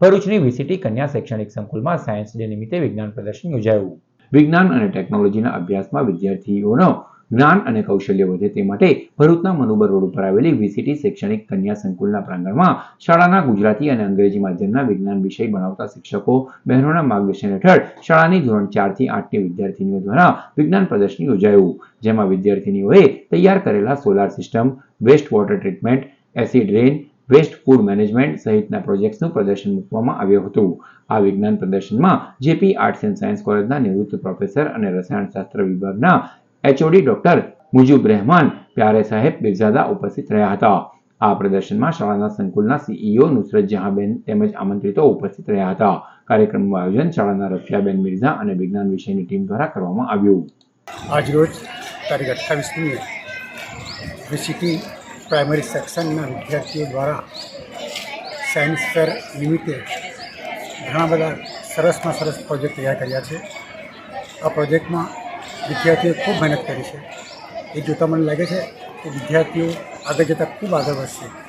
ભરૂચની વીસીટી કન્યા શૈક્ષણિક સંકુલમાં સાયન્સ ડે નિમિત્તે વિજ્ઞાન પ્રદર્શન યોજાયું. વિજ્ઞાન અને ટેકનોલોજીના અભ્યાસમાં વિદ્યાર્થીઓનો જ્ઞાન અને કૌશલ્ય વધે તે માટે ભરૂચના મનુબર રોડ ઉપર આવેલી વીસીટી શૈક્ષણિક કન્યા સંકુલના પ્રાંગણમાં શાળાના ગુજરાતી અને અંગ્રેજી માધ્યમના વિજ્ઞાન વિષય ભણાવતા શિક્ષકો, બહેનોના માર્ગદર્શન હેઠળ શાળાની ધોરણ ચારથી આઠની વિદ્યાર્થીનીઓ દ્વારા વિજ્ઞાન પ્રદર્શન યોજાયું. જેમાં વિદ્યાર્થીનીઓએ તૈયાર કરેલા solar system waste water treatment acid rain waste food management સહિતના પ્રોજેક્ટ્સનું પ્રદર્શન મૂકવામાં આવ્યું હતું. આ વિજ્ઞાન પ્રદર્શનમાં જેપી આર્ટ્સ એન્ડ સાયન્સ કોલેજના નિવૃત્ત પ્રોફેસર અને રસાયણશાસ્ત્ર વિભાગના એચઓડી ડોક્ટર મુજીબ રહેમાન પ્યારે સાહેબ બિરઝાદા ઉપસ્થિત રહ્યા હતા. આ પ્રદર્શનમાં શાળાના સંકુલના સીઈઓ નુસરત જહાંબેન તેમજ આમંત્રિતો ઉપસ્થિત રહ્યા હતા. કાર્યક્રમનું આયોજન શાળાના રફિયાબેન મિર્ઝા અને વિજ્ઞાન વિષયની ટીમ દ્વારા કરવામાં આવ્યું. આજરોજ તારીખ અઠ્ઠાવીસમી વીસીટી પ્રાઇમરી સેક્શનના વિદ્યાર્થીઓ દ્વારા સાયન્સ ફેર નિમિત્તે ઘણા બધા સરસમાં સરસ પ્રોજેક્ટ તૈયાર કર્યા છે. આ પ્રોજેક્ટમાં વિદ્યાર્થીઓએ ખૂબ મહેનત કરી છે. એ જોતાં મને લાગે છે કે વિદ્યાર્થીઓ આગળ જતાં ખૂબ આગળ વધશે.